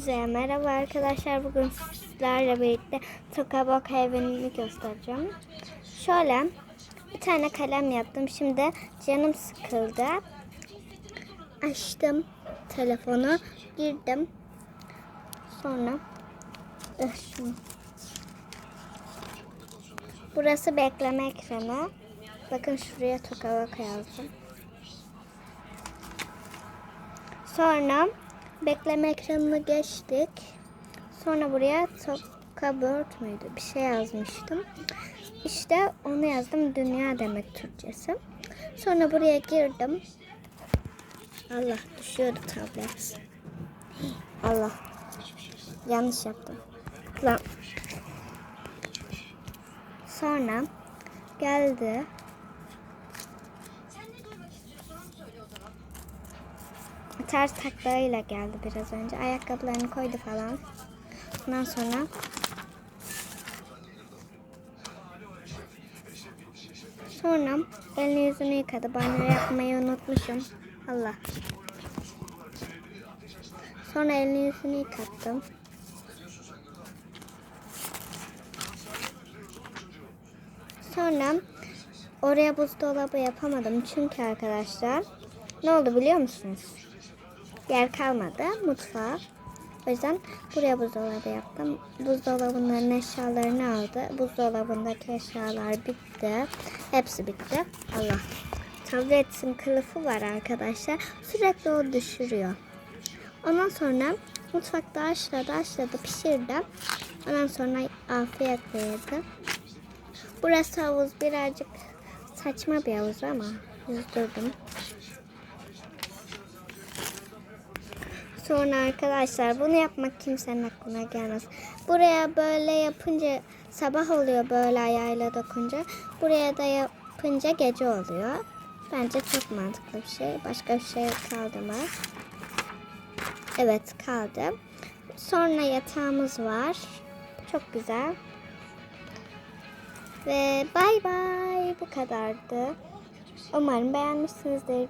Hepinize merhaba arkadaşlar. Bugün sizlerle birlikte Tokabok hayvanını göstereceğim. Şöyle bir tane kalem yaptım. Şimdi canım sıkıldı. Açtım telefonu, girdim. Sonra şunu. Burası bekleme ekranı. Bakın şuraya Tokabok yazdım. Sonra bekleme ekranını geçtik. Sonra buraya Tokabird müydü? Bir şey yazmıştım. İşte onu yazdım. Dünya demek Türkçesi. Sonra buraya girdim. Allah düşüyordu tablet. Allah. Yanlış yaptım. Sonra geldi. Ters taklarıyla geldi biraz önce. Ayakkabılarını koydu falan. Ondan sonra sonra elini yüzünü yıkadı. Banyo yapmayı unutmuşum. Allah. Sonra elini yüzünü yıkattım. Sonra oraya buzdolabı yapamadım çünkü arkadaşlar ne oldu biliyor musunuz? Yer kalmadı mutfağa. O yüzden buraya buzdolabı yaptım. Buzdolabının eşyalarını aldı. Buzdolabındaki eşyalar bitti. Hepsi bitti. Allah. Tabletin kılıfı var arkadaşlar. Sürekli o düşürüyor. Ondan sonra mutfakta haşladı haşladı pişirdi. Ondan sonra afiyetle yedi. Burası havuz birazcık saçma bir havuz ama yüzdürdüm. Sonra arkadaşlar bunu yapmak kimsenin aklına gelmez. Buraya böyle yapınca sabah oluyor böyle ayağıyla dokunca. Buraya da yapınca gece oluyor. Bence çok mantıklı bir şey. Başka bir şey kaldı mı? Evet kaldı. Sonra yatağımız var. Çok güzel. Ve bay bay bu kadardı. Umarım beğenmişsinizdir.